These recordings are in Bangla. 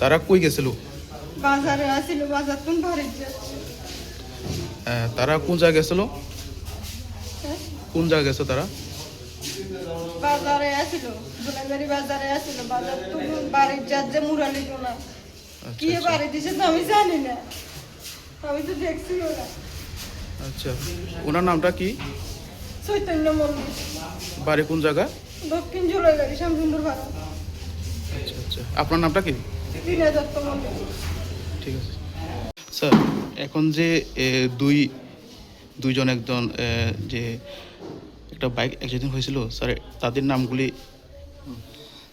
তারা কই গেছিল? বাজারে আসিল বাজার তুন বাড়ির যাচ্ছে তারা কোন জায়গায় গেছিল? হ্যাঁ? কোন জায়গায় গেছে তারা? বাজারে আসিল দুলাইবাড়ি বাজারে আসিল বাজার তুন বাড়ির যাচ্ছে মুরালি আচ্ছা, কি আচ্ছা। বাড়ি দিছে তো আমি জানি না। আমি তো দেখছি ওরা। আচ্ছা ওনার নামটা কি? চৈতন্য মন্দির। বাড়ি কোন জায়গা? দক্ষিণ জুলাইবাড়ি শ্যামসুন্দর ভাড়া আচ্ছা আচ্ছা। আপনার নামটা কি? ঠিক আছে। স্যার এখন যে দুই দুইজন একজন যে একটা বাইক অ্যাক্সিডেন্ট হয়েছিল স্যার তাদের নামগুলি?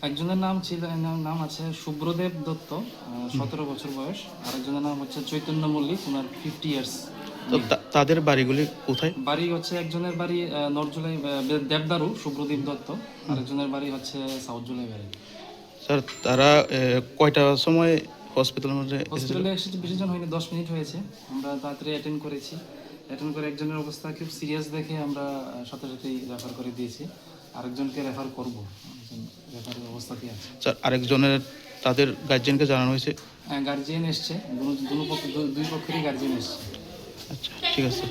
একজনের নাম ছিল নাম নাম আছে শুভ্রদেব দত্ত সতেরো বছর বয়স। আরেকজনের নাম হচ্ছে চৈতন্য মল্লিক ওনার ফিফটি ইয়ার্স তাদের বাড়িগুলি কোথায়? বাড়ি হচ্ছে একজনের বাড়ি নর্জুলাই দেবদারু শুভ্রদীপ দত্ত। আরেকজনের বাড়ি হচ্ছে সাউথ জুলাই বাড়ি স্যার তারা এ, কয়টার সময় হসপিটালের মধ্যে হসপিটালে এসেছে বেশি জন হয়নি দশ মিনিট হয়েছে। আমরা তাড়াতাড়ি অ্যাটেন্ড করেছি। অ্যাটেন্ড করে একজনের অবস্থা খুব সিরিয়াস দেখে আমরা সাথে সাথেই রেফার করে দিয়েছি। আরেকজনকে রেফার করব। রেফারের অবস্থা কি আছে? স্যার আরেকজনের তাদের গার্জেনকে জানানো হয়েছে? গার্জিয়ান এসছে। দুই পক্ষেরই গার্জিয়ান এসছে। আচ্ছা ঠিক আছে।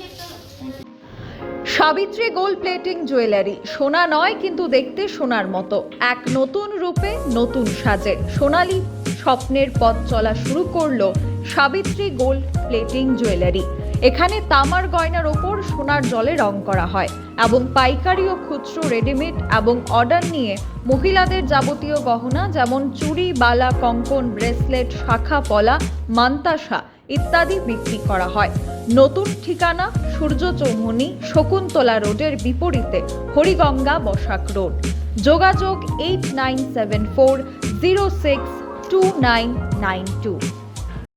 সাবিত্রী গোল্ড প্লেটিং জুয়েলারি সোনা নয়, কিন্তু দেখতে সোনার মতো। এক নতুন রূপে নতুন সাজে। সোনালি স্বপ্নের পথ চলা শুরু করল সাবিত্রী গোল্ড প্লেটিং জুয়েলারি এখানে তামার গয়নার ওপর সোনার জলে রং করা হয় এবং পাইকারি ও খুচরো রেডিমেড এবং অর্ডার নিয়ে মহিলাদের যাবতীয় গহনা যেমন চুড়ি, বালা, কঙ্কন ব্রেসলেট শাখা, পলা, মান্তাসা ইত্যাদি বিক্রি করা হয়। নতুন ঠিকানা সূর্য চৌমনি শকুন্তলা রোডের বিপরীতে হরিগঙ্গা বসাক রোড। যোগাযোগ eight nine seven four zero six two nine nine two.